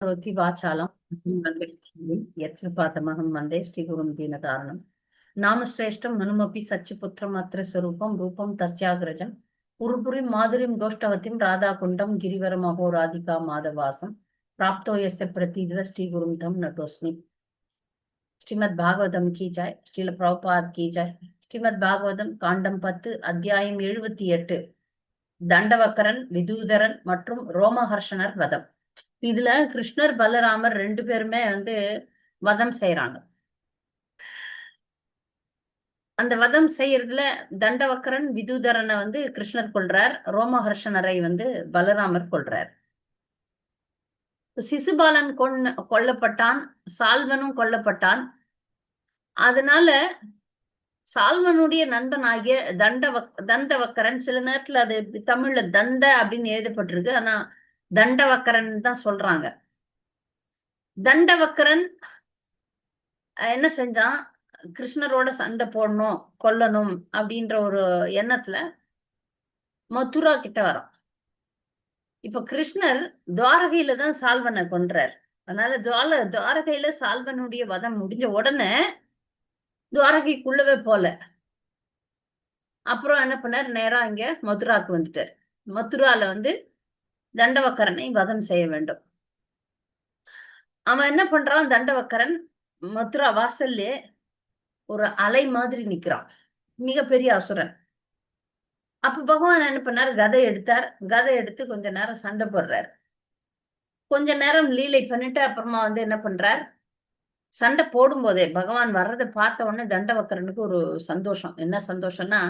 करोति वाचालं वन्दे यत्र पातमहं वन्दे श्रीगुरुं दीनकारणम् नामश्रेष्ठं मनुमपि सच्चिपुत्रम् अत्र स्वरूपं रूपं तस्याग्रजम् उर्पुरीं माधुरीं गोष्ठवतीं राधाकुण्डं गिरिवरमहो राधिका माधवासं प्राप्तो यस्य प्रतीद्र श्रीगुरुं तं नटोऽस्मि ஸ்ரீமத் பாகவதம் கி ஜாய் ஸ்ரீல பிரபுபாத் கி ஜாய் ஸ்ரீமத் பாகவதம் காண்டம் பத்து அத்தியாயம் எழுபத்தி எட்டு தண்டவக்கரன் விதூதரன் மற்றும் ரோமஹர்ஷனர் வதம் இதுல கிருஷ்ணர் பலராமர் ரெண்டு பேருமே வந்து வதம் செய்யறாங்க அந்த வதம் செய்யறதுல தண்டவக்கரன் விதுதரனை வந்து கிருஷ்ணர் கொள்றார் ரோமஹர்ஷனரை வந்து பலராமர் கொள்றார் சிசுபாலன் கொன்ன கொல்லப்பட்டான் சால்வனும் கொல்லப்பட்டான். அதனால சால்வனுடைய நண்பன் ஆகிய தண்டவக் தண்டவக்கரன் சில நேரத்துல அது தமிழ்ல தண்ட அப்படின்னு எழுதப்பட்டிருக்கு. ஆனா தண்டவக்கரன் தான் சொல்றாங்க. தண்டவக்கரன் என்ன செஞ்சான்? கிருஷ்ணரோட சண்டை போடணும் கொல்லணும் அப்படின்ற ஒரு எண்ணத்துல மதுரா கிட்ட வரான். இப்ப கிருஷ்ணர் துவாரகையில தான் சால்வனை கொன்றார். அதனால துவால துவாரகையில சால்வனுடைய வதம் முடிஞ்ச உடனே துவாரகைக்குள்ளவே போல. அப்புறம் என்ன பண்ணார்? நேரா இங்க மதுராக்கு வந்துட்டார். மதுரால வந்து தண்டவக்கரனை வதம் செய்ய வேண்டும். அவன் என்ன பண்றான்? தண்டவக்கரன் மதுரா வாசல்லே ஒரு அலை மாதிரி நிக்கிறான். மிகப்பெரிய அசுரன். அப்ப பகவான் என்ன பண்ணார்? கதை எடுத்தார். கதை எடுத்து கொஞ்ச நேரம் சண்டை போடுறார். கொஞ்ச நேரம் லீலை பண்ணிட்டு அப்புறமா வந்து என்ன பண்றார்? சண்டை போடும் போதே பகவான் வர்றதை பார்த்த உடனே தண்டவக்கரனுக்கு ஒரு சந்தோஷம். என்ன சந்தோஷம்னா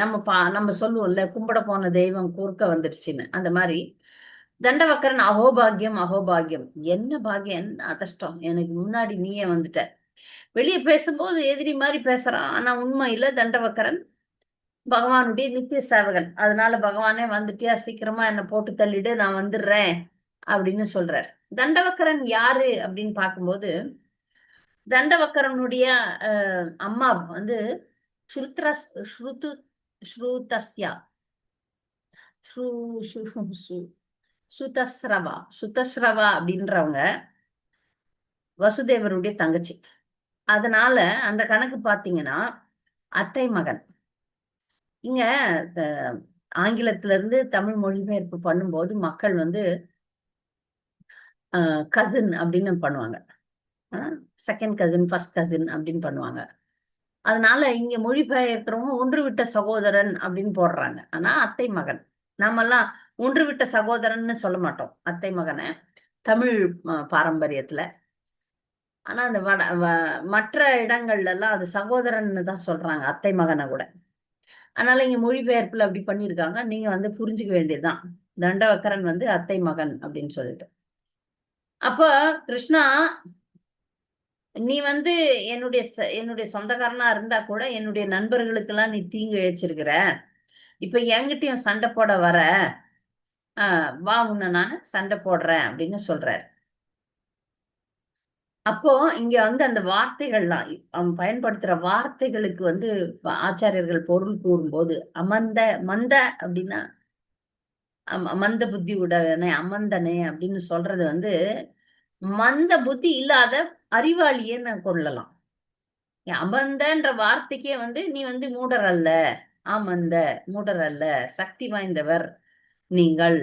நம்ம பா நம்ம சொல்லுவோம்ல கும்பிட போன தெய்வம் குறுக்க வந்துடுச்சுன்னு. அந்த மாதிரி தண்டவக்கரன் அகோபாகியம் அகோபாகியம். என்ன பாகியம்? என்ன அதிர்ஷ்டம்? எனக்கு முன்னாடி நீயே வந்துட்ட. வெளியே பேசும்போது எதிரி மாதிரி பேசுறான் ஆனா உண்மை இல்ல தண்டவக்கரன் பகவானுடைய நித்திய சேவகன். அதனால பகவானே வந்துட்டியா? சீக்கிரமா என்னை போட்டு தள்ளிடு நான் வந்துடுறேன் அப்படின்னு சொல்றார். தண்டவக்கரன் யாரு அப்படின்னு பார்க்கும்போது தண்டவக்கரனுடைய அம்மா வந்து ஸ்ருத்ரா ஸ்ருது ஸ்ருதஸ்யா சுதஸ்ரவா சுதஸ்ரவா அப்படின்றவங்க வசுதேவருடைய தங்கச்சி. அதனால அந்த கணக்கு பார்த்தீங்கன்னா அத்தை மகன். இங்க ஆங்கிலத்துல இருந்து தமிழ் மொழிபெயர்ப்பு பண்ணும்போது மக்கள் வந்து கசின் அப்படின்னு பண்ணுவாங்க. செகண்ட் கசின் ஃபர்ஸ்ட் கசின் அப்படின்னு பண்ணுவாங்க. அதனால இங்க மொழிபெயர்க்கிறவங்க ஒன்றுவிட்ட சகோதரன் அப்படின்னு போடுறாங்க. ஆனா அத்தை மகன். நாமெல்லாம் ஒன்று விட்ட சகோதரன்னு சொல்ல மாட்டோம். அத்தை மகனை தமிழ் பாரம்பரியத்துல. ஆனா அந்த வட மற்ற இடங்கள்ல எல்லாம் அது சகோதரன்னு தான் சொல்றாங்க அத்தை மகனை கூட. அதனால இங்க மொழிபெயர்ப்புல அப்படி பண்ணியிருக்காங்க. நீங்க வந்து புரிஞ்சுக்க வேண்டியதுதான். தண்டவக்கரன் வந்து அத்தை மகன் அப்படின்னு சொல்லிட்டு. அப்ப கிருஷ்ணா நீ வந்து என்னுடைய என்னுடைய சொந்தக்காரனா இருந்தா கூட என்னுடைய நண்பர்களுக்கு எல்லாம் நீ தீங்கு இழைச்சிருக்கிற இப்ப என்கிட்டயும் சண்டை போட வர ஆஹ் வா உன்னை நான் சண்டை போடுறேன் அப்படின்னு சொல்றாரு. அப்போ இங்க வந்து அந்த வார்த்தைகள்லாம் அவன் பயன்படுத்துற வார்த்தைகளுக்கு வந்து ஆச்சாரியர்கள் பொருள் கூறும்போது அமர்ந்த மந்த அப்படின்னா மந்த புத்தி உடனே அமர்ந்தனே அப்படின்னு சொல்றது வந்து மந்த புத்தி இல்லாத அறிவாளியே நான் கொள்ளலாம் அமர்ந்தன்ற வார்த்தைக்கே வந்து நீ வந்து மூடர் அல்ல. ஆமந்த மூடர் அல்ல. சக்தி வாய்ந்தவர் நீங்கள்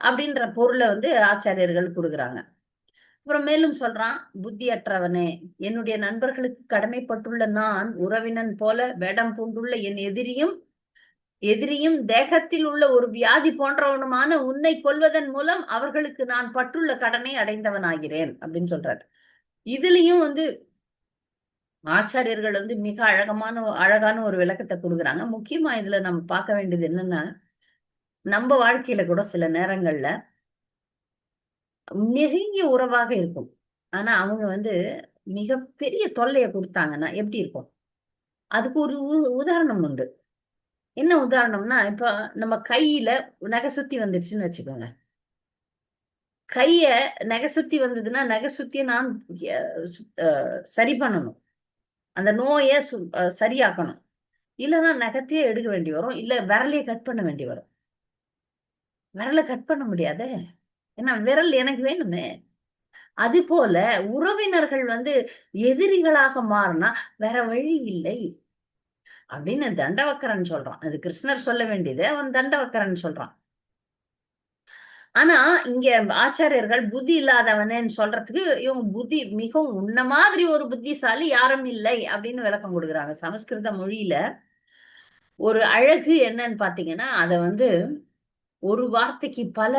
அப்படின்ற பொருளை வந்து ஆச்சாரியர்கள் கொடுக்குறாங்க. அப்புறம் மேலும் சொல்றான் புத்தியற்றவனே என்னுடைய நண்பர்களுக்கு கடமைப்பட்டுள்ள நான் உறவினன் போல வேடம் பூண்டுள்ள என் எதிரியும் எதிரியும் தேகத்தில் உள்ள ஒரு வியாதி போன்றவனுமான உன்னை கொள்வதன் மூலம் அவர்களுக்கு நான் பற்றுள்ள கடனை அடைந்தவனாகிறேன் அப்படின்னு சொல்றாரு. இதுலயும் வந்து ஆச்சாரியர்கள் வந்து மிக அழகமான அழகான ஒரு விளக்கத்தை கொடுக்குறாங்க. முக்கியமா இதுல நம்ம பார்க்க வேண்டியது என்னன்னா நம்ம வாழ்க்கையில கூட சில நேரங்கள்ல நெருங்கிய உறவாக இருக்கும். ஆனா அவங்க வந்து மிகப்பெரிய தொல்லைய கொடுத்தாங்கன்னா எப்படி இருக்கும்? அதுக்கு ஒரு உதாரணம் உண்டு. என்ன உதாரணம்னா இப்ப நம்ம கையில நகை சுத்தி வந்துடுச்சுன்னு வச்சுக்கோங்க. கைய நகை சுத்தி வந்ததுன்னா நகை சுத்திய நான் சரி பண்ணணும். அந்த நோயை சரியாக்கணும். இல்லதான் நகத்தையே எடுக்க வேண்டி வரும். இல்ல விரலையே கட் பண்ண வேண்டி வரும். விரலை கட் பண்ண முடியாதே. ஏன்னா விரல் எனக்கு வேணுமே. அது போல உறவினர்கள் வந்து எதிரிகளாக மாறினா வேற வழி இல்லை. அப்படின்னு தண்டவக்கரன் சொல்றான். அது கிருஷ்ணர் சொல்ல வேண்டியது அவன் தண்டவக்கரன் சொல்றான். ஆனா இங்க ஆச்சாரியர்கள் புத்தி இல்லாதவனேன்னு சொல்றதுக்கு இவங்க புத்தி மிகவும் உன்ன மாதிரி ஒரு புத்திசாலி யாரும் இல்லை அப்படின்னு விளக்கம் கொடுக்குறாங்க. சமஸ்கிருத மொழியில ஒரு அழகு என்னன்னு பாத்தீங்கன்னா அதை வந்து ஒரு வார்த்தைக்கு பல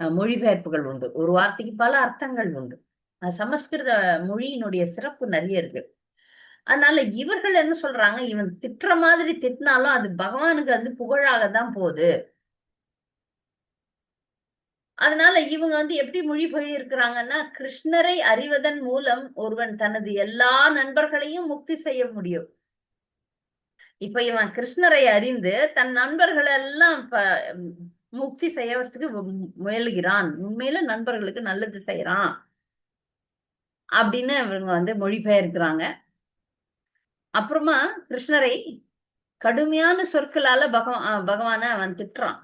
மொழிபெயர்ப்புகள் உண்டு. ஒரு வார்த்தைக்கு பல அர்த்தங்கள் உண்டு. சமஸ்கிருத மொழியினுடைய சிறப்பு நிறைய இருக்கு. அதனால இவர்கள் என்ன சொல்றாங்க? இவன் திட்டுற மாதிரி திட்டினாலும் அது பகவானுக்கு வந்து புகழாக தான் போகுது. அதனால இவங்க வந்து எப்படி மொழிபொழி இருக்கிறாங்கன்னா கிருஷ்ணரை அறிவதன் மூலம் ஒருவன் தனது எல்லா நண்பர்களையும் முக்தி செய்ய முடியும். இப்ப இவன் கிருஷ்ணரை அறிந்து தன் நண்பர்கள் எல்லாம் முக்தி செய்யறதுக்கு முயலுகிறான். உண்மையில நண்பர்களுக்கு நல்லது செய்யறான் அப்படின்னு இவங்க வந்து மொழிபெயர்க்கிறாங்க அப்புறமா கிருஷ்ணரை கடுமையான சொற்களால பகவான் பகவான அவன் திட்டுறான்.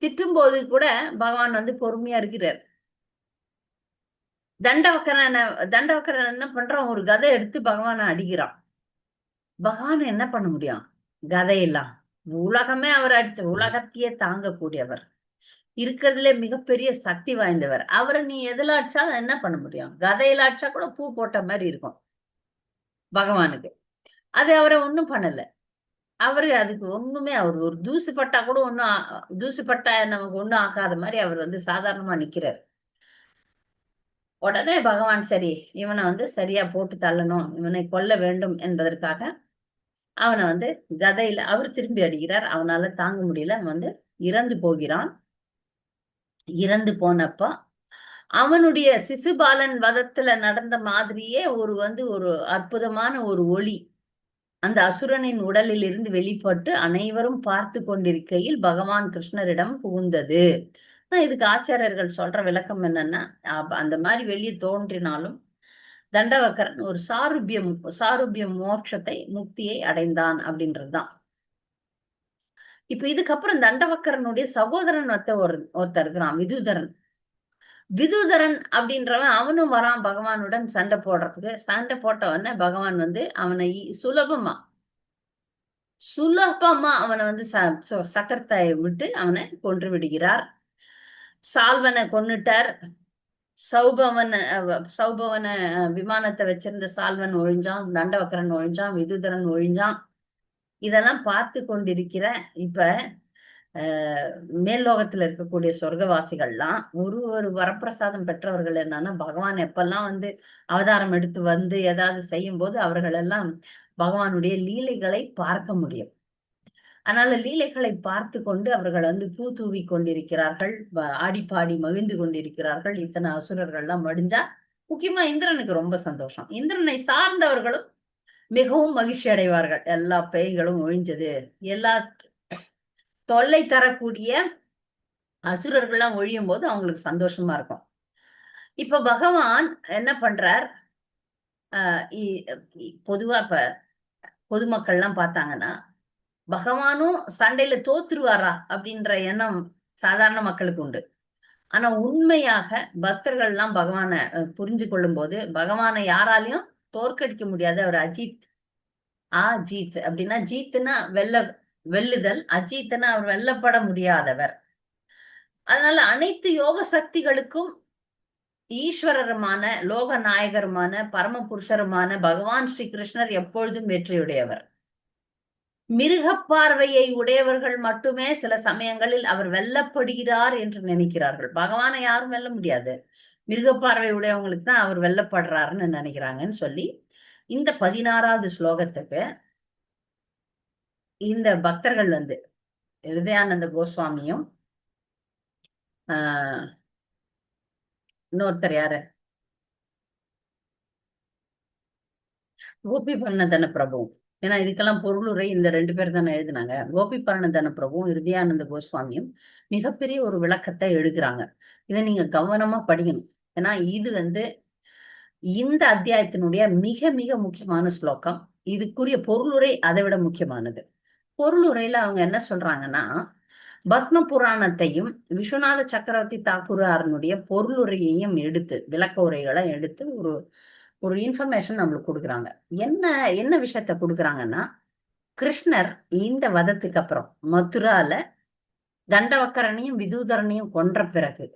திட்டும் போது கூட பகவான் வந்து பொறுமையா இருக்கிறார். தண்டவக்கரன் தண்டவக்கரன் என்ன பண்றான்? ஒரு கதை எடுத்து பகவானை அடிக்கிறான். பகவான் என்ன பண்ண முடியும்? கதையெல்லாம். உலகமே அவர் அடிச்ச உலகத்தையே தாங்கக்கூடியவர். இருக்கிறதுல மிகப்பெரிய சக்தி வாய்ந்தவர். அவரை நீ எதுல அடிச்சா என்ன பண்ண முடியும்? கதையில அடிச்சா கூட பூ போட்ட மாதிரி இருக்கும். பகவானுக்கு. அது அவரை ஒன்றும் பண்ணல. அவரு அதுக்கு ஒண்ணுமே அவர் ஒரு தூசு பட்டா கூட ஒன்றும் தூசு பட்டா நமக்கு ஒன்றும் ஆகாத மாதிரி அவர் வந்து சாதாரணமா நிக்கிறார். உடனே பகவான் சரி இவனை வந்து சரியா போட்டு தள்ளணும் இவனை கொல்ல வேண்டும் என்பதற்காக அவனை வந்து கதையில அவர் திரும்பி அடிக்கிறார். அவனால தாங்க முடியல. அவன் வந்து இறந்து போகிறான். இறந்து போனப்ப அவனுடைய சிசுபாலன் வதத்துல நடந்த மாதிரியே ஒரு வந்து ஒரு அற்புதமான ஒரு ஒளி அந்த அசுரனின் உடலில் இருந்து வெளிப்பட்டு அனைவரும் பார்த்து கொண்டிருக்கையில் பகவான் கிருஷ்ணரிடம் புகுந்தது. இதுக்கு ஆச்சாரியர்கள் சொல்ற விளக்கம் என்னன்னா அந்த மாதிரி வெளியே தோன்றினாலும் தண்டவக்கரன் ஒரு சாருபியம் சாருபிய மோட்சத்தை முக்தியை அடைந்தான் அப்படின்றதுதான் இப்ப இதுக்கப்புறம் தண்டவக்கரனுடைய சகோதரன் ஒருத்த ஒரு ஒருத்தர் இருக்கிறான் விதுதரன். விதுதரன் அப்படின்றவன் அவனும் வரான் பகவானுடன் சண்டை போடுறதுக்கு. சண்டை போட்ட உடனே பகவான் வந்து அவனை சுலபமா சுலபமா அவனை வந்து சக்கரத்தை விட்டு அவனை கொன்று விடுகிறார். சால்வனை கொன்னுட்டார். சௌபவன சௌபவன விமானத்தை வச்சிருந்த சால்வன் ஒழிஞ்சான் தண்டவக்கரன் ஒழிஞ்சான் விதுதரன் ஒழிஞ்சான். இதெல்லாம் பார்த்து கொண்டிருக்கிற இப்ப மேல் லோகத்துல இருக்கக்கூடிய சொர்க்கவாசிகள்லாம் ஒரு ஒரு வரப்பிரசாதம் பெற்றவர்கள் என்னன்னா பகவான் எப்பெல்லாம் வந்து அவதாரம் எடுத்து வந்து ஏதாவது செய்யும் போது அவர்கள் எல்லாம் பகவானுடைய லீலைகளை பார்க்க முடியும். அதனால லீலைகளை பார்த்து கொண்டு அவர்கள் வந்து பூ தூவி கொண்டிருக்கிறார்கள் ஆடி பாடி மகிழ்ந்து கொண்டிருக்கிறார்கள் இத்தனை அசுரர்கள்லாம் மடிஞ்சா முக்கியமா இந்திரனுக்கு ரொம்ப சந்தோஷம். இந்திரனை சார்ந்தவர்களும் மிகவும் மகிழ்ச்சி அடைவார்கள் எல்லா பேய்களும் ஒழிஞ்சது எல்லா தொல்லை தரக்கூடிய அசுரர்கள்லாம் ஒழியும் போது அவங்களுக்கு சந்தோஷமா இருக்கும். இப்ப பகவான் என்ன பண்றார்? பொதுவா இப்ப பொதுமக்கள்லாம் பார்த்தாங்கன்னா பகவானும் சண்டையில தோத்துருவாரா அப்படின்ற எண்ணம் சாதாரண மக்களுக்கு உண்டு. ஆனா உண்மையாக பக்தர்கள் எல்லாம் பகவானை புரிஞ்சு கொள்ளும் போது பகவானை யாராலையும் தோற்கடிக்க முடியாது. அவர் அஜித் ஆ ஜீத் அப்படின்னா ஜீத்னா வெள்ள வெல்லுதல் அஜித்தன அவர் வெல்லப்பட முடியாதவர். அதனால அனைத்து யோக சக்திகளுக்கும் ஈஸ்வரருமான லோக நாயகருமான பரம புருஷருமான பகவான் ஸ்ரீ கிருஷ்ணர் எப்பொழுதும் வெற்றியுடையவர். மிருக பார்வையை உடையவர்கள் மட்டுமே சில சமயங்களில் அவர் வெல்லப்படுகிறார் என்று நினைக்கிறார்கள். பகவானை யாரும் வெல்ல முடியாது. மிருக பார்வை உடையவங்களுக்கு தான் அவர் வெல்லப்படுறாருன்னு நினைக்கிறாங்கன்னு சொல்லி இந்த பதினாறாவது ஸ்லோகத்துக்கு இந்த பக்தர்கள் வந்து ஹிருதயானந்த கோஸ்வாமியும் ஆஹ் இன்னொருத்தர் யாரு? கோபி பரணதன பிரபுவும் ஏன்னா இதுக்கெல்லாம் பொருளுரை இந்த ரெண்டு பேர் தானே எழுதினாங்க. கோபி பரணதன பிரபுவும் ஹிருதயானந்த கோஸ்வாமியும் மிகப்பெரிய ஒரு விளக்கத்தை எழுதுறாங்க. இதை நீங்க கவனமா படிக்கணும். ஏன்னா இது வந்து இந்த அத்தியாயத்தினுடைய மிக மிக முக்கியமான ஸ்லோகம். இதுக்குரிய பொருளுரை அதை விட முக்கியமானது. பொருளுரையில அவங்க என்ன சொல்றாங்கன்னா பத்ம புராணத்தையும் விஸ்வநாத சக்கரவர்த்தி தாக்கூராரனுடைய பொருளுரையையும் எடுத்து விளக்க உரைகளை எடுத்து ஒரு ஒரு இன்ஃபர்மேஷன் நம்மளுக்கு கொடுக்குறாங்க. என்ன என்ன விஷயத்த கொடுக்குறாங்கன்னா கிருஷ்ணர் இந்த வதத்துக்கு அப்புறம் மதுரால தண்டவக்கரனையும் விதூதரனையும் கொன்ற பிறகு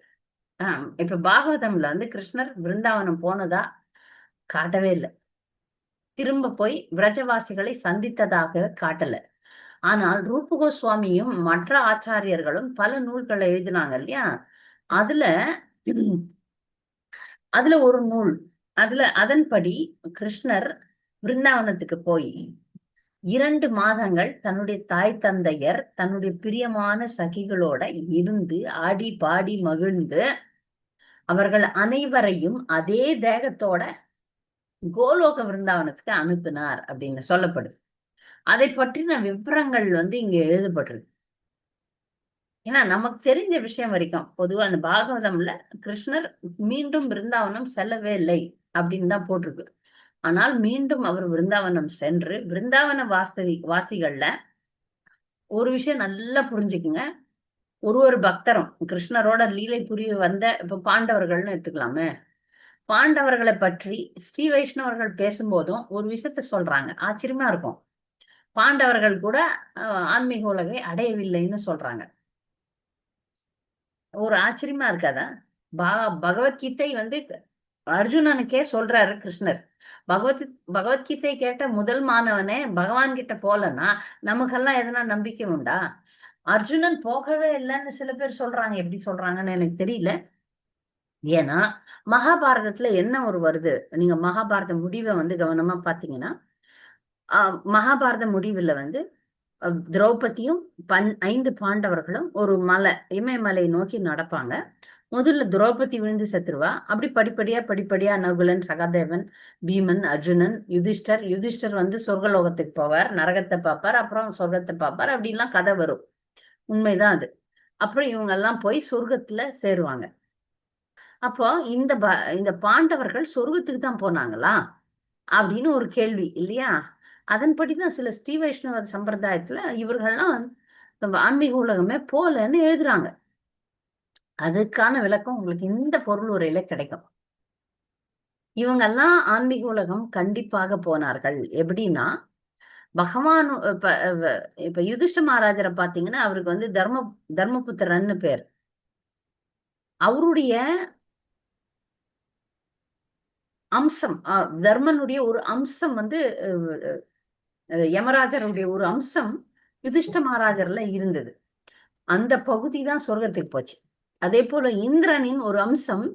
ஆஹ் இப்ப பாகவதம்ல வந்து கிருஷ்ணர் பிருந்தாவனம் போனதா காட்டவே இல்லை. திரும்ப போய் விரஜவாசிகளை சந்தித்ததாக காட்டல. ஆனால் ரூப கோஸ்வாமியும் மற்ற ஆச்சாரியர்களும் பல நூல்களை எழுதினாங்க இல்லையா? அதுல அதுல ஒரு நூல். அதுல அதன்படி கிருஷ்ணர் பிருந்தாவனத்துக்கு போய் இரண்டு மாதங்கள் தன்னுடைய தாய் தந்தையர் தன்னுடைய பிரியமான சகிகளோட இருந்து ஆடி பாடி மகிழ்ந்து அவர்கள் அனைவரையும் அதே தேகத்தோட கோலோக விருந்தாவனத்துக்கு அனுப்பினார் அப்படின்னு சொல்லப்படுது. அதை பற்றின விவரங்கள் வந்து இங்க எழுதப்பட்டிருக்கு. ஏன்னா நமக்கு தெரிஞ்ச விஷயம் வரைக்கும் பொதுவா அந்த பாகவதம்ல கிருஷ்ணர் மீண்டும் பிருந்தாவனம் செல்லவே இல்லை அப்படின்னு தான் போட்டிருக்கு. ஆனால் மீண்டும் அவர் பிருந்தாவனம் சென்று பிருந்தாவன வாசதி வாசிகள்ல ஒரு விஷயம் நல்லா புரிஞ்சுக்குங்க. ஒரு ஒரு பக்தரும் கிருஷ்ணரோட லீலை புரிய வந்த இப்ப பாண்டவர்கள்னு எடுத்துக்கலாமே. பாண்டவர்களை பற்றி ஸ்ரீ வைஷ்ணவர்கள் பேசும்போதும் ஒரு விஷயத்த சொல்றாங்க. ஆச்சரியமா இருக்கும். பாண்டவர்கள் கூட ஆன்மீக உலகை அடையவில்லைன்னு சொல்றாங்க. ஒரு ஆச்சரியமா இருக்காதா பா பகவத்கீதை வந்து அர்ஜுனனுக்கே சொல்றாரு கிருஷ்ணர். பகவத் பகவத்கீதை கேட்ட முதல் மாணவனே பகவான் கிட்ட போலன்னா நமக்கெல்லாம் எதனா நம்பிக்கை உண்டா? அர்ஜுனன் போகவே இல்லைன்னு சில பேர் சொல்றாங்க. எப்படி சொல்றாங்கன்னு எனக்கு தெரியல. ஏன்னா மகாபாரதத்துல என்ன ஒரு வருது? நீங்க மகாபாரத முடிவை வந்து கவனமா பாத்தீங்கன்னா மகாபாரத முடிவுல வந்து திரௌபதியும் பன் ஐந்து பாண்டவர்களும் ஒரு மலை இமயமலை நோக்கி நடப்பாங்க. முதல்ல திரௌபதி விழுந்து செத்துருவா. அப்படி படிப்படியா படிப்படியா நகுலன் சகாதேவன் பீமன் அர்ஜுனன் யுதிஷ்டர் யுதிஷ்டர் வந்து சொர்க்கலோகத்துக்கு போவார் நரகத்தை பார்ப்பார் அப்புறம் சொர்க்கத்தை பார்ப்பார். அப்படின்லாம் கதை வரும். உண்மைதான் அது. அப்புறம் இவங்க எல்லாம் போய் சொர்க்கத்துல சேருவாங்க. அப்போ இந்த இந்த பாண்டவர்கள் சொர்க்கத்துக்கு தான் போனாங்களா? அப்படின்னு ஒரு கேள்வி இல்லையா? அதன்படி தான் சில ஸ்ரீ வைஷ்ணவ சம்பிரதாயத்துல இவர்கள்லாம் ஆன்மீக உலகமே போலன்னு எழுதுறாங்க. அதுக்கான விளக்கம் உங்களுக்கு இந்த பொருள் உரையில கிடைக்கும். இவங்கெல்லாம் ஆன்மீக உலகம் கண்டிப்பாக போனார்கள். எப்படின்னா பகவான் இப்ப இப்ப யுதிஷ்ட மகாராஜரை பாத்தீங்கன்னா அவருக்கு வந்து தர்ம தர்மபுத்திரன்னு பேர். அவருடைய அம்சம் தர்மனுடைய ஒரு அம்சம் வந்து யமராஜருடைய ஒரு அம்சம் யுதிஷ்ட மகாராஜர்ல இருந்தது. அந்த பகுதி தான் சொர்க்கத்துக்கு போச்சு. அதே போல இந்திரனின் ஒரு அம்சம்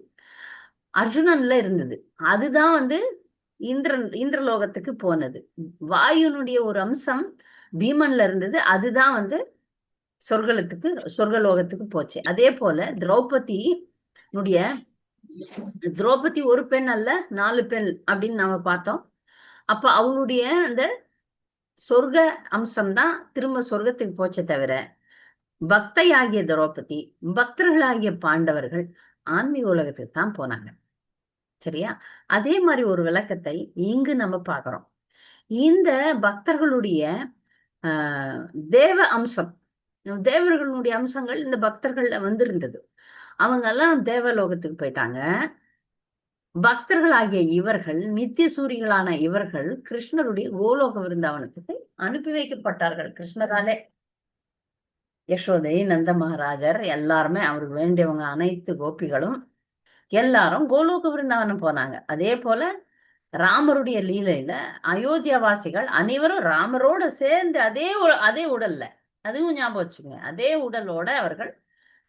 அர்ஜுனன்ல இருந்தது. அதுதான் வந்து இந்திரன் இந்திரலோகத்துக்கு போனது. வாயுனுடைய ஒரு அம்சம் பீமன்ல இருந்தது. அதுதான் வந்து சொர்க்கலத்துக்கு சொர்க்கலோகத்துக்கு போச்சு. அதே போல திரௌபதி உடைய திரௌபதி ஒரு பெண் அல்ல நாலு பெண் அப்படின்னு நாம பார்த்தோம். அப்ப அவளுடைய அந்த சொர்க்க அம்சம்தான் திரும்ப சொர்க்கத்துக்கு போச்சே தவிர பக்தையாகிய திரௌபதி பக்தர்களாகிய பாண்டவர்கள் ஆன்மீக உலகத்துக்கு தான் போனாங்க. சரியா? அதே மாதிரி ஒரு விளக்கத்தை இங்கு நம்ம பார்க்கறோம். இந்த பக்தர்களுடைய ஆஹ் தேவ அம்சம் தேவர்களுடைய அம்சங்கள் இந்த பக்தர்கள்ல வந்திருந்தது. அவங்க எல்லாம் தேவலோகத்துக்கு போயிட்டாங்க. பக்தர்களாகிய இவர்கள் நித்திய சூரிகளான இவர்கள் கிருஷ்ணருடைய கோலோக விருந்தாவனத்துக்கு அனுப்பி வைக்கப்பட்டார்கள். கிருஷ்ணராலே. யசோதை நந்த மகாராஜர் எல்லாருமே அவருக்கு வேண்டியவங்க அனைத்து கோபிகளும் எல்லாரும் கோலோக விருந்தாவனம் போனாங்க. அதே போல ராமருடைய லீலையில அயோத்தியாவாசிகள் அனைவரும் ராமரோட சேர்ந்து அதே அதே உடல்ல அதுவும் ஞாபகம் வச்சுங்க அதே உடலோட அவர்கள்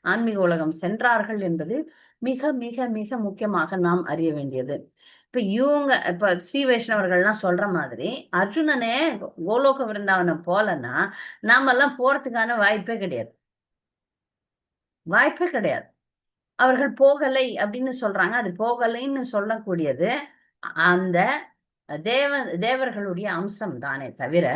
ஆன்மீக உலகம் சென்றார்கள் என்பது மிக மிக மிக முக்கியமாக நாம் அறிய வேண்டியது. இப்ப இவங்க இப்ப ஸ்ரீ வைஷ்ணவர்கள்லாம் சொல்ற மாதிரி அர்ஜுனனே கோலோக விருந்தாவனம் போலன்னா நாம எல்லாம் போறதுக்கான வாய்ப்பே கிடையாது. வாய்ப்பே கிடையாது. அவர்கள் போகலை அப்படின்னு சொல்றாங்க. அது போகலைன்னு சொல்லக்கூடியது அந்த தேவ தேவர்களுடைய அம்சம் தானே தவிர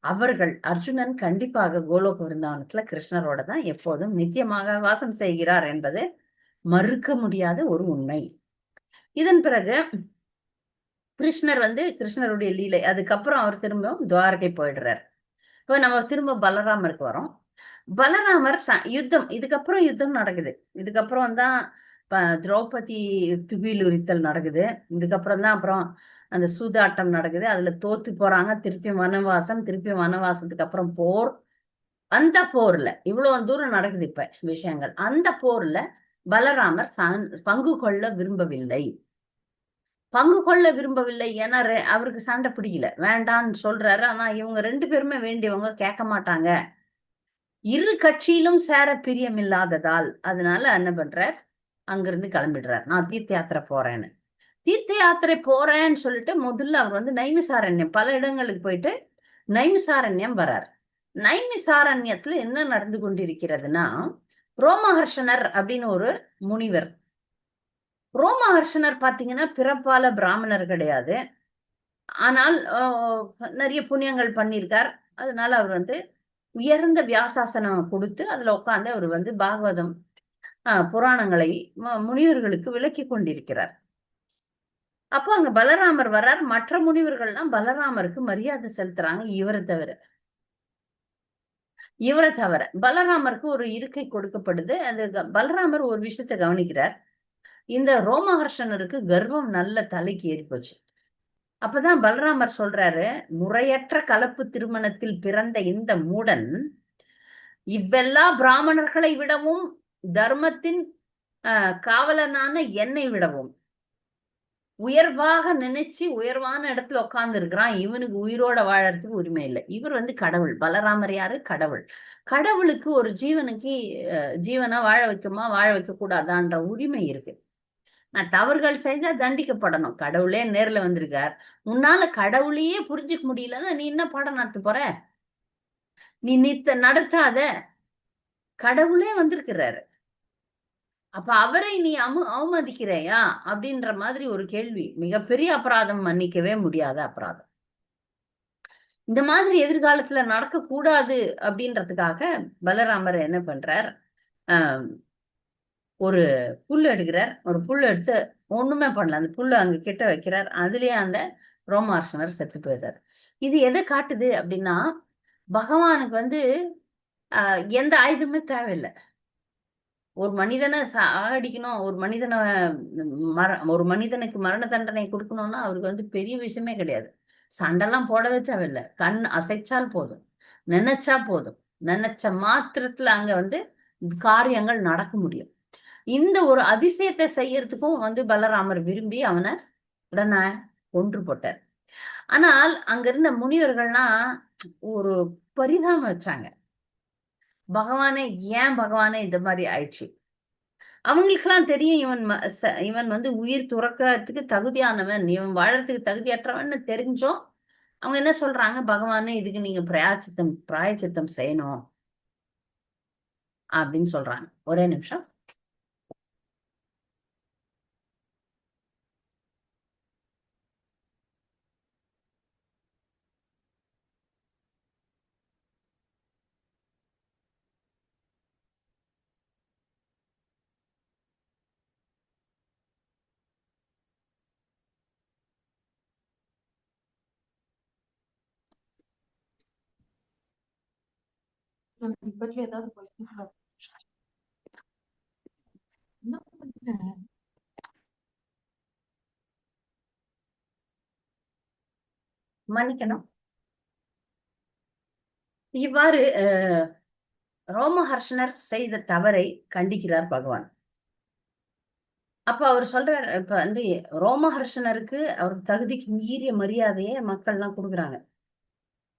அவர்கள் அர்ஜுனன் கண்டிப்பாக கோலோக விருந்தாவனத்துல கிருஷ்ணரோட தான் எப்போதும் நித்தியமாக வாசம் செய்கிறார் என்பது மறுக்க முடியாத ஒரு உண்மை. இதன் பிறகு கிருஷ்ணர் வந்து கிருஷ்ணருடைய லீலை அதுக்கப்புறம் அவர் திரும்பவும் துவாரகை போயிடுறார். இப்போ நம்ம திரும்ப பலராமருக்கு வரோம் பலராமர் ச- யுத்தம் இதுக்கப்புறம் யுத்தம் நடக்குது. இதுக்கப்புறம் தான் ப- திரௌபதி துகில் உரித்தல் நடக்குது. இதுக்கப்புறம் தான் அப்புறம் அந்த சூதாட்டம் நடக்குது. அதுல தோத்து போறாங்க. திருப்பி வனவாசம் திருப்பி வனவாசத்துக்கு அப்புறம் போர். அந்த போர்ல இவ்வளவு தூரம் நடக்குது இப்ப விஷயங்கள். அந்த போர்ல பலராமர் சன்- பங்கு கொள்ள விரும்பவில்லை. பங்கு கொள்ள விரும்பவில்லை ஏன்னா அவருக்கு சண்டை பிடிக்கல. வேண்டான்னு சொல்றாரு. ஆனா இவங்க ரெண்டு பேருமே வேண்டியவங்க கேட்க மாட்டாங்க. இரு கட்சியிலும் சேர பிரியமில்லாததால் அதனால என்ன பண்றார்? அங்கிருந்து கிளம்பிடுறார். நான் தீர்த்த யாத்திரை போறேன்னு. தீர்த்த யாத்திரை போறேன்னு சொல்லிட்டு முதல்ல அவர் வந்து நைமிசாரண்யம் பல இடங்களுக்கு போயிட்டு நைமிசாரண்யம் வரார் நைமிசாரண்யத்துல என்ன நடந்து கொண்டிருக்கிறதுனா ரோமஹர்ஷனர் அப்படின்னு ஒரு முனிவர். ரோமஹர்ஷனர் பாத்தீங்கன்னா பிறப்பால பிராமணர் கிடையாது. ஆனால் நிறைய புண்ணியங்கள் பண்ணியிருக்கார். அதனால அவர் வந்து உயர்ந்த வியாசாசனம் கொடுத்து அதுல உட்கார்ந்து அவர் வந்து பாகவதம் ஆஹ், புராணங்களை முனிவர்களுக்கு விளக்கி கொண்டிருக்கிறார். அப்போ அங்க பலராமர் வர்றார். மற்ற முனிவர்கள்லாம் பலராமருக்கு மரியாதை செலுத்துறாங்க. இவரை தவிர. இவரை தவிர. பலராமருக்கு ஒரு இருக்கை கொடுக்கப்படுது. அது பலராமர் ஒரு விஷயத்தை கவனிக்கிறார். இந்த ரோமஹர்ஷனருக்கு கர்வம் நல்ல தலைக்கு ஏறி போச்சு. அப்பதான் பலராமர் சொல்றாரு முறையற்ற கலப்பு திருமணத்தில் பிறந்த இந்த மூடன் இவ்வெல்லா பிராமணர்களை விடவும் தர்மத்தின் ஆஹ், காவலனான என்னை விடவும் உயர்வாக நினைச்சு உயர்வான இடத்துல உட்கார்ந்து இருக்கிறான் இவனுக்கு உயிரோட வாழறதுக்கு உரிமை இல்லை. இவர் வந்து கடவுள். பலராமர் யாரு? கடவுள். கடவுளுக்கு ஒரு ஜீவனுக்கு ஜீவனை வாழ வைக்குமா வாழ வைக்க கூடாதான்ற உரிமை இருக்கு. நான் தவறுகள் செஞ்சா தண்டிக்கப்படணும். கடவுளே நேர்ல வந்திருக்கார். உன்னால கடவுளையே புரிஞ்சுக்க முடியலன்னா நீ என்ன பாடம் நடத்த போற? நீ நித்த நடத்தாத கடவுளே வந்திருக்கிறாரு. அப்ப அவரை நீ அமு அவமதிக்கிறையா? அப்படின்ற மாதிரி ஒரு கேள்வி. மிகப்பெரிய அபராதம் மன்னிக்கவே முடியாத அபராதம். இந்த மாதிரி எதிர்காலத்துல நடக்கக்கூடாது அப்படின்றதுக்காக பலராமர் என்ன பண்றார்? ஆஹ் ஒரு புல் எடுக்கிறார். ஒரு புல் எடுத்து ஒண்ணுமே பண்ணல. அந்த புல்லு அங்க கிட்ட வைக்கிறார். அதுலயே அந்த ரோமார்ஷனர் செத்து போயிடுறார். இது எதை காட்டுது அப்படின்னா பகவானுக்கு வந்து எந்த ஆயுதமே தேவையில்லை. ஒரு மனிதனை சாகடிக்கணும் ஒரு மனிதனை மர ஒரு மனிதனுக்கு மரண தண்டனை கொடுக்கணும்னா அவருக்கு வந்து பெரிய விஷயமே கிடையாது. சண்டெல்லாம் போடவே தேவையில்லை கண் அசைச்சால் போதும். நினைச்சா போதும். நினைச்ச மாத்திரத்துல அங்க வந்து காரியங்கள் நடக்க முடியும். இந்த ஒரு அதிசயத்தை செய்யறதுக்கும் வந்து பலராமர் விரும்பி அவனை உடனே ஒன்று போட்டார். ஆனால் அங்க இருந்த முனிவர்கள்லாம் ஒரு பரிதாபம் வச்சாங்க. பகவானே ஏன் பகவானே இந்த மாதிரி ஆயிடுச்சு? அவங்களுக்கெல்லாம் தெரியும் இவன் ம- ச- இவன் வந்து உயிர் துறக்கிறதுக்கு தகுதியானவன் இவன் வாழறதுக்கு தகுதியற்றவன் தெரிஞ்சோம் அவங்க என்ன சொல்றாங்க? பகவானே இதுக்கு நீங்க பிராயச்சித்தம் பிராயச்சித்தம் செய்யணும் அப்படின்னு சொல்றாங்க. ஒரே நிமிஷம். ஏதாவது என்ன பண்ற? மன்னிக்கணும். இவ்வாறு ரோமஹர்ஷனர் செய்த தவறை கண்டிக்கிறார் பகவான். அப்ப அவர் சொல்ற இப்ப வந்து ரோமஹர்ஷனருக்கு அவர் தகுதிக்கு மீறிய மரியாதையை மக்கள்லாம் கொடுக்குறாங்க.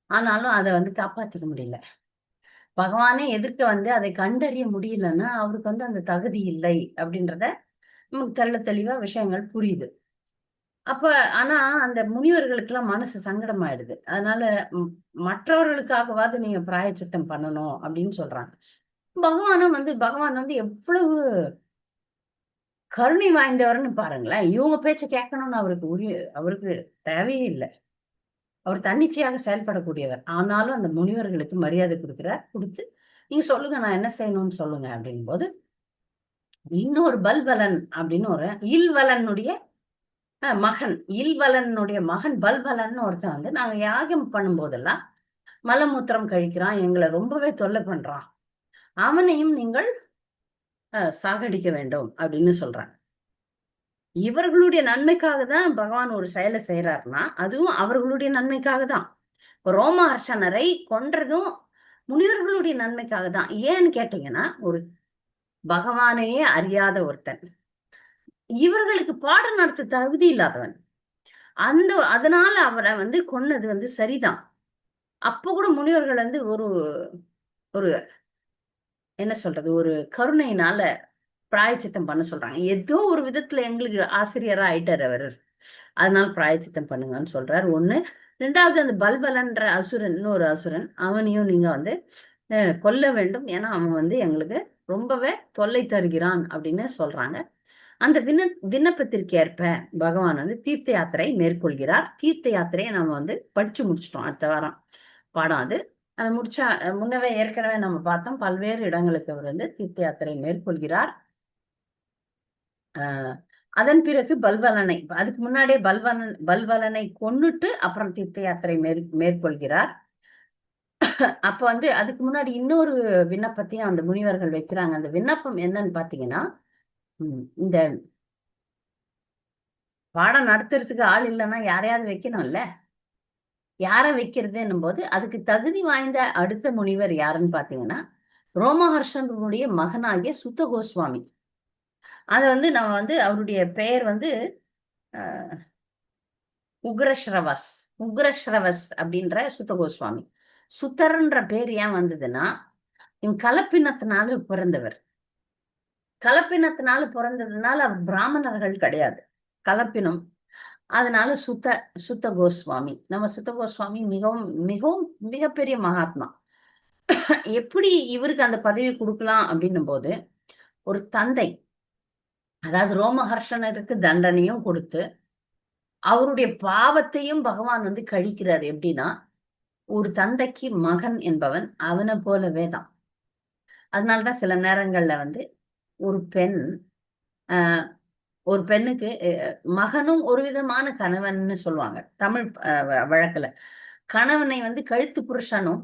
ஆனாலும் அதை வந்து காப்பாத்திக்க முடியல. பகவானே எதிர்க்க வந்து அதை கண்டறிய முடியலன்னா அவருக்கு வந்து அந்த தகுதி இல்லை அப்படின்றத நமக்கு தெள்ள தெளிவா விஷயங்கள் புரியுது. அப்ப ஆனா அந்த முனிவர்களுக்கு எல்லாம் மனசு சங்கடமாயிடுது. அதனால மற்றவர்களுக்காகவாது நீங்க பிராயச்சித்தம் பண்ணணும் அப்படின்னு சொல்றாங்க. பகவானும் வந்து பகவான் வந்து எவ்வளவு கருணை வாய்ந்தவர்னு பாருங்களேன். இவங்க பேச்ச கேட்கணும்னு அவருக்கு உரிய அவருக்கு தேவையே இல்லை. அவர் தன்னிச்சையாக செயல்படக்கூடியவர். ஆனாலும் அந்த முனிவர்களுக்கு மரியாதை கொடுக்கிறார் கொடுத்து நீங்க சொல்லுங்க நான் என்ன செய்யணும்னு சொல்லுங்க அப்படின் போது இன்னொரு பல்பலன் அப்படின்னு ஒரு இல்வலனுடைய மகன் இல்வலனுடைய மகன் பல்பலன் ஒருத்தன் வந்து நாங்க யாகம் பண்ணும் போதெல்லாம் மலமூத்திரம் கழிக்கிறான் எங்களை ரொம்பவே தொல்லை பண்றான். அவனையும் நீங்கள் சாகடிக்க வேண்டும் அப்படின்னு சொல்றாங்க இவர்களுடைய நன்மைக்காக தான் பகவான் ஒரு செயலை செய்யறாருன்னா அதுவும் அவர்களுடைய நன்மைக்காக தான் ரோம அர்ச்சனரை கொன்றதும் முனிவர்களுடைய நன்மைக்காக தான் ஏன்னு கேட்டீங்கன்னா ஒரு பகவானையே அறியாத ஒருத்தன். இவர்களுக்கு பாடம் நடத்த தகுதி இல்லாதவன். அந்த அதனால அவரை வந்து கொன்னது வந்து சரிதான். அப்போ கூட முனிவர்கள் வந்து ஒரு ஒரு என்ன சொல்றது ஒரு கருணையினால பிராயச்சித்தம் பண்ண சொல்றாங்க. ஏதோ ஒரு விதத்துல எங்களுக்கு ஆசிரியரா ஆயிட்டார் அவர். அதனால பிராயச்சித்தம் பண்ணுங்கன்னு சொல்றாரு. ஒண்ணு ரெண்டாவது அந்த பல்பலன்ற அசுரன் இன்னொரு அசுரன் அவனையும் நீங்க வந்து கொல்ல வேண்டும். ஏன்னா அவன் வந்து எங்களுக்கு ரொம்பவே தொல்லை தருகிறான் அப்படின்னு சொல்றாங்க. அந்த விண்ண விண்ணப்பத்திற்கு ஏற்ப பகவான் வந்து தீர்த்த யாத்திரை மேற்கொள்கிறார். தீர்த்த யாத்திரையை நம்ம வந்து படிச்சு முடிச்சிட்டோம் அடுத்த வாரம். பாடம் அது. அதை முடிச்சா முன்னவே ஏற்கனவே நம்ம பார்த்தோம். பல்வேறு இடங்களுக்கு அவர் வந்து தீர்த்த யாத்திரை மேற்கொள்கிறார். அதன் பிறகு பல்வலனை அதுக்கு முன்னாடியே பல்வலன் பல்வலனை கொன்னுட்டு அப்புறம் தீர்த்த யாத்திரை மேற் மேற்கொள்கிறார். அப்ப வந்து அதுக்கு முன்னாடி இன்னொரு விண்ணப்பத்தையும் அந்த முனிவர்கள் வைக்கிறாங்க. அந்த விண்ணப்பம் என்னன்னு பாத்தீங்கன்னா இந்த பாடம் நடத்துறதுக்கு ஆள் இல்லைன்னா யாரையாவது வைக்கணும்ல? யாரை வைக்கிறதுன்னும் போது அதுக்கு தகுதி வாய்ந்த அடுத்த முனிவர் யாருன்னு பாத்தீங்கன்னா ரோமஹர்ஷனுடைய மகனாகிய சுத்த கோஸ்வாமி அதை வந்து நம்ம வந்து அவருடைய பெயர் வந்து உக்ரஸ்ரவஸ் உக்ரஸ்ரவஸ் அப்படின்ற சுத்த கோஸ்வாமி. சுத்தர்ன்ற பேர் ஏன் வந்ததுன்னா இவன் கலப்பினத்தினால பிறந்தவர். கலப்பினத்தினால பிறந்ததுனால அவர் பிராமணர்கள் கிடையாது. கலப்பினம். அதனால சுத்த சுத்த கோஸ்வாமி. நம்ம சுத்த கோஸ்வாமி மிகவும் மிகவும் மிகப்பெரிய மகாத்மா. எப்படி இவருக்கு அந்த பதவி கொடுக்கலாம் அப்படின்னும் போது ஒரு தந்தை அதாவது ரோமஹர்ஷனருக்கு தண்டனையும் கொடுத்து அவருடைய பாவத்தையும் பகவான் வந்து கழிக்கிறார் எப்படின்னா ஒரு தந்தைக்கு மகன் என்பவன் அவனை போலவே தான். அதனாலதான் சில நேரங்கள்ல வந்து ஒரு பெண் ஒரு பெண்ணுக்கு மகனும் ஒரு விதமான கணவன்னு சொல்லுவாங்க தமிழ் வழக்குல. கணவனை வந்து கழுத்து புருஷனும்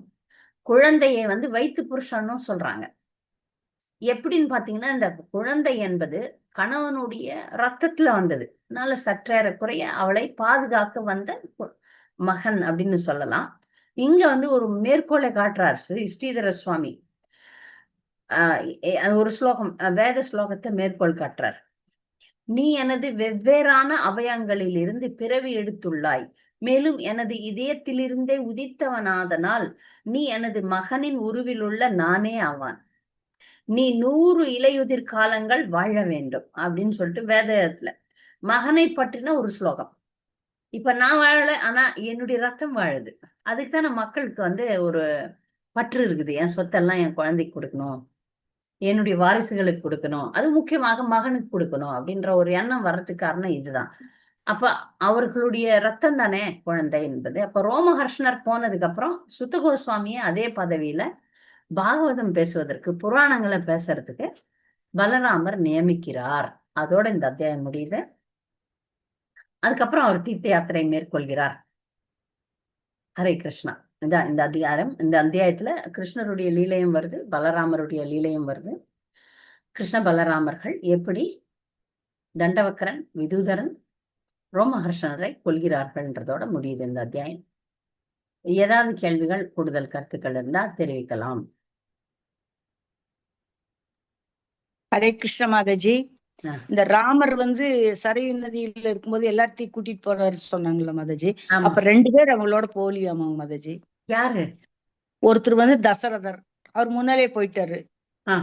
குழந்தையை வந்து வயிற்று புருஷனும் சொல்றாங்க. எப்படின்னு பாத்தீங்கன்னா இந்த குழந்தை என்பது கணவனுடைய ரத்தத்துல வந்தது. அதனால சற்றேறக்குறைய அவளை பாதுகாக்க வந்த மகன் அப்படின்னு சொல்லலாம். இங்க வந்து ஒரு மேற்கோளை காட்டுறார் ஸ்ரீ ஸ்ரீதர சுவாமி. ஒரு ஸ்லோகம் வேத ஸ்லோகத்தை மேற்கோள் காட்டுறார். நீ எனது வெவ்வேறான அவயங்களில் இருந்து பிறவி எடுத்துள்ளாய். மேலும் எனது இதயத்திலிருந்தே உதித்தவனாதனால் நீ எனது மகனின் உருவிலுள்ள நானே ஆவான். நீ நூறு இலையுதிர் காலங்கள் வாழ வேண்டும் அப்படின்னு சொல்லிட்டு வேதத்துல. மகனை பற்றின ஒரு ஸ்லோகம். இப்ப நான் வாழல ஆனா என்னுடைய ரத்தம் வாழுது. அதுக்கு தானே மக்களுக்கு வந்து ஒரு பற்று இருக்குது. என் சொத்தெல்லாம் என் குழந்தைக்கு கொடுக்கணும். என்னுடைய வாரிசுகளுக்கு கொடுக்கணும். அது முக்கியமாக மகனுக்கு கொடுக்கணும் அப்படின்ற ஒரு எண்ணம் வர்றதுக்கு காரணம் இதுதான். அப்ப அவர்களுடைய ரத்தம் தானே குழந்தை என்பது. அப்ப ரோமஹர்ஷனர் போனதுக்கு அப்புறம் சுத்தகோஸ்வாமியே அதே பதவியில பாகவதம் பேசுவதற்கு புராணங்களை பேசுறதுக்கு பலராமர் நியமிக்கிறார். அதோட இந்த அத்தியாயம் முடியுது. அதுக்கப்புறம் அவர் தீர்த்த யாத்திரை மேற்கொள்கிறார். ஹரே கிருஷ்ணா. இதான் இந்த அதிகாரம் இந்த அத்தியாயத்துல கிருஷ்ணருடைய லீலையும் வருது பலராமருடைய லீலையும் வருது. கிருஷ்ண பலராமர்கள் எப்படி தண்டவக்கரன் விதுதரன் ரோமஹர்ஷனரை கொள்கிறார்கள்ன்றதோட முடியுது இந்த அத்தியாயம். ஏதாவது கேள்விகள் கூடுதல் கருத்துக்கள் இருந்தா தெரிவிக்கலாம். ஹரே கிருஷ்ண மாதாஜி. இந்த ராமர் வந்து சரையு நதியில இருக்கும்போது எல்லாத்தையும் கூட்டிட்டு போறாரு சொன்னாங்கல்ல மாதாஜி. அப்ப ரெண்டு பேர் அவங்களோட போலியாமா மாதாஜி. யாரு? ஒருத்தர் வந்து தசரதர். அவர் முன்னாலே போயிட்டாரு. ஆ.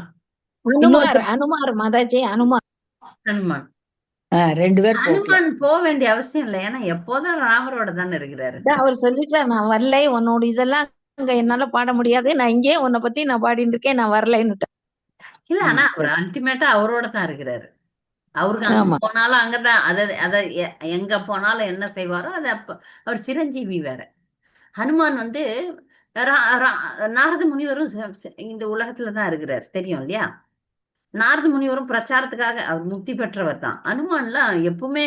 அனுமார் மாதாஜி அனுமார். ஹனுமான் ஆ, ரெண்டு பேர் ஹனுமான் போக வேண்டிய அவசியம் இல்லை. ஏன்னா எப்போதும் ராமரோட தானே இருக்கிறாரு. அவர் சொல்லிட்டார் நான் வரல. உன்னோட இதெல்லாம் அங்க என்னால பாட முடியாது. நான் இங்கே உன்னை பத்தி நான் பாடிட்டு இருக்கேன். நான் வரலைன்னு இல்ல. ஆனா அவர் அல்டிமேட்டா அவரோட தான் இருக்கிறாரு. அவருக்கு அங்க ஆமா. போனாலும் அங்கதான் அத அத எ- எங்க போனாலும் என்ன செய்வாரோ அது அப்ப அவர் சிரஞ்சீவி வேற. ஹனுமான் வந்து ரா- ரா- நாரத முனிவரும் ச- ச- இந்த உலகத்துல தான் இருக்கிறார். தெரியும் இல்லையா? நாரத முனிவரும் பிரச்சாரத்துக்காக அவர் முக்தி பெற்றவர் தான். ஹனுமான்லாம் எப்பவுமே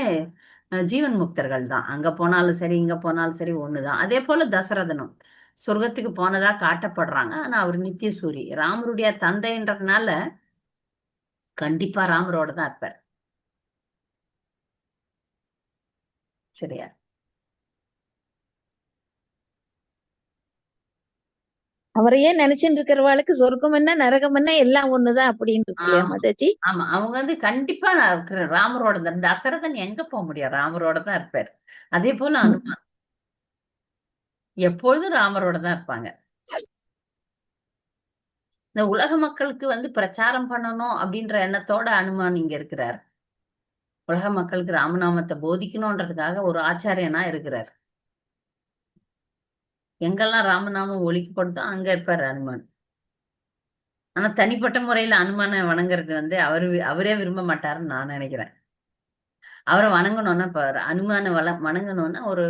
அஹ், ஜீவன் முக்தர்கள் தான். அங்க போனாலும் சரி இங்க போனாலும் சரி ஒண்ணுதான். அதே போல தசரதனும். சொர்க்கத்துக்கு போனதா காட்டப்படுறாங்க. ஆனா அவர் நித்திய சூரி ராமருடைய தந்தைன்றதுனால கண்டிப்பா ராமரோட தான் இருப்பார். சரியா? அவரையே நினைச்சுட்டு இருக்கிறவாளுக்கு சொர்க்கம் என்ன நரகம் என்ன எல்லாம் ஒண்ணுதான் அப்படின்னு ஆமா. மாதாஜி? ஆமா அவங்க வந்து கண்டிப்பா ராமரோட தான் தசரதன் எங்க போக முடியும்? ராமரோட தான் இருப்பார். அதே போல அனுமான் எப்பொழுதும் ராமரோட தான் இருப்பாங்க. இந்த உலக மக்களுக்கு வந்து பிரச்சாரம் பண்ணணும் அப்படின்ற எண்ணத்தோட அனுமான் இங்க இருக்கிறார். உலக மக்களுக்கு ராமநாமத்தை போதிக்கணும்ன்றதுக்காக ஒரு ஆச்சாரியனா இருக்கிறார். எங்கெல்லாம் ராமநாமம் ஒழிக்கப்படுதோ அங்க இருப்பார் அனுமான். ஆனா தனிப்பட்ட முறையில அனுமானை வணங்குறது வந்து அவரு அவரே விரும்ப மாட்டாருன்னு நான் நினைக்கிறேன். அவரை வணங்கணும்னா இப்ப அனுமான வள வணங்கணும்னா ஒரு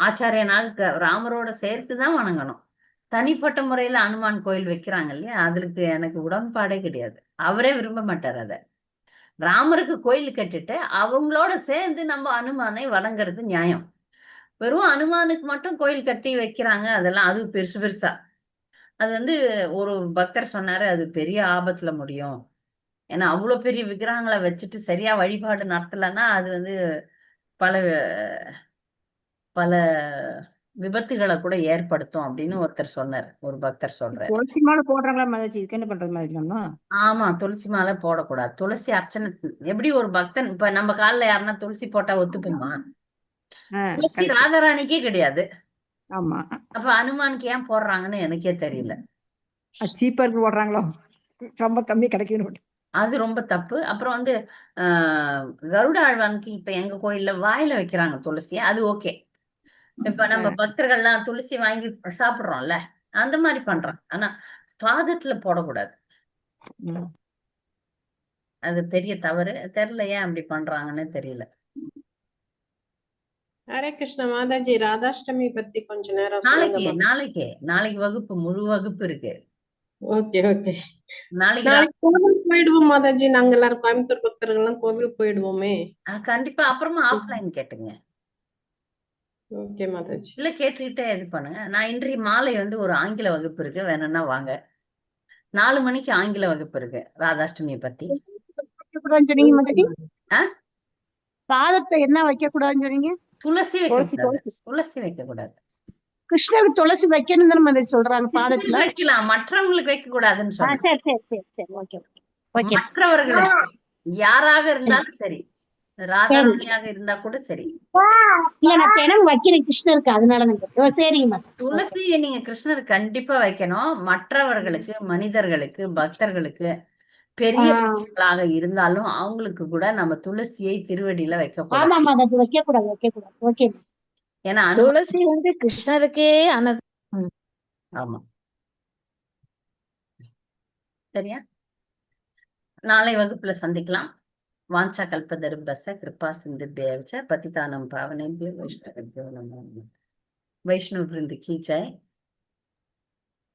ஆச்சாரியனாக க- ராமரோட சேர்த்து தான் வணங்கணும். தனிப்பட்ட முறையில அனுமான் கோயில் வைக்கிறாங்க இல்லையா? அதுக்கு எனக்கு உடன்பாடே கிடையாது. அவரே விரும்ப மாட்டார் அதை. ராமருக்கு கோயில் கட்டிட்டு அவங்களோட சேர்ந்து நம்ம அனுமானை வணங்குறது நியாயம். வெறும் அனுமானுக்கு மட்டும் கோயில் கட்டி வைக்கிறாங்க அதெல்லாம் அது பெருசு பெருசா. அது வந்து ஒரு பக்தர் சொன்னாரு அது பெரிய ஆபத்துல முடியும். ஏன்னா அவ்வளோ பெரிய விக்கிரகங்களை வச்சுட்டு சரியா வழிபாடு நடத்தலைன்னா அது வந்து பல பல விபத்துகளை கூட ஏற்படுத்தும் அப்படின்னு ஒருத்தர் சொன்னார். ஒரு பக்தர் சொல்றாரு. துளசி மாலை போடுறாங்களா மாதாஜி? இதுக்கு என்ன பண்றது மாதிரி ஆமா துளசி மாலை போடக்கூடாது. துளசி அர்ச்சனை எப்படி ஒரு பக்தன் இப்ப நம்ம கால்ல யாருன்னா துளசி போட்டா ஒத்துக்குமா துளசி. ராதாராணிக்கே கிடையாது. ஆமா. அப்ப அனுமானுக்கு ஏன் போடுறாங்கன்னு எனக்கே தெரியல. சீப்பா இருக்கு போடுறாங்களோ? ரொம்ப கம்மி கிடைக்குன்னு அது ரொம்ப தப்பு. அப்புறம் வந்து கருட ஆழ்வானுக்கு இப்ப எங்க கோயில்ல வாயில வைக்கிறாங்க துளசி அது ஓகே. இப்ப நம்ம பக்தர்கள்லாம் துளசி வாங்கி சாப்பிடுறோம்ல அந்த மாதிரி பண்றோம். ஆனா பாதத்துல போடக்கூடாது. அது பெரிய தவறு. தெரியல ஏன் அப்படி பண்றாங்கன்னு தெரியல. ஹரே கிருஷ்ண மாதாஜி ராதாஷ்டமி பத்தி கொஞ்ச நேரம் நாளைக்கு நாளைக்கு நாளைக்கு வகுப்பு முழு வகுப்பு இருக்கு. Okay okay. நாளைக்கு நாளைக்கு கோவில் போயிடுவோம் மாதாஜி. நாங்க எல்லாரும் கோயம்புத்தூர் பக்தர்கள் எல்லாம் கோவில் போயிடுவோமே கண்டிப்பா. அப்புறமா ஆஃப்லைன் கேட்டுங்க. ஓகே மாதாஜி இல்ல கேட்டுக்கிட்டே இது பண்ணுங்க நான் இன்றைய மாலை வந்து ஒரு ஆங்கில வகுப்பு இருக்கு. வேணும்னா வாங்க. நாலு மணிக்கு ஆங்கில வகுப்பு இருக்கு. ராதாஷ்டமியை பத்தி. சொன்னீங்க மாதாஜி? பாதத்தை என்ன வைக்க கூடாதுன்னு சொன்னீங்க? துளசி வைக்க துளசி கூடாது. துளசி. துளசி வைக்க கூடாது கிருஷ்ணருக்கு துளசி வைக்கணும் தானே சொல்றாங்க பாதத்துல? வைக்கலாம். மற்றவங்களுக்கு வைக்க கூடாதுன்னு சொல்றேன் சரி சரி சரி சரி. Okay okay. மற்றவர்களுக்கு யாராக இருந்தாலும் சரி. ராதாராணியாக இருந்தா கூட சரி. இல்ல நான் தினம் வைக்கிறேன் கிருஷ்ணருக்கு அதனால நான் கேட்டேன். ஓ, சரிங்க மாதாஜி துளசியை நீங்க கிருஷ்ணர் கண்டிப்பா வைக்கணும். மற்றவர்களுக்கு மனிதர்களுக்கு பக்தர்களுக்கு பெரிய ஆ, பக்தர்களாக இருந்தாலும் அவங்களுக்கு கூட நம்ம துளசியை திருவடியில வைக்க கூடாது. ஆமா வைக்க கூடாது வைக்க கூடாது ஓகே. ஏன்னா துளசி வந்து கிருஷ்ணருக்கே ஆனது ஆமா. சரியா? நாளை வகுப்புல சந்திக்கலாம். வாஞ்சா கல்பதருபச கிருபா சிந்து தேவச்ச பதிதானம் பாவனேபிய வைஷ்ணவ வைஷ்ணவ பிருந்தி கீ ஜெய்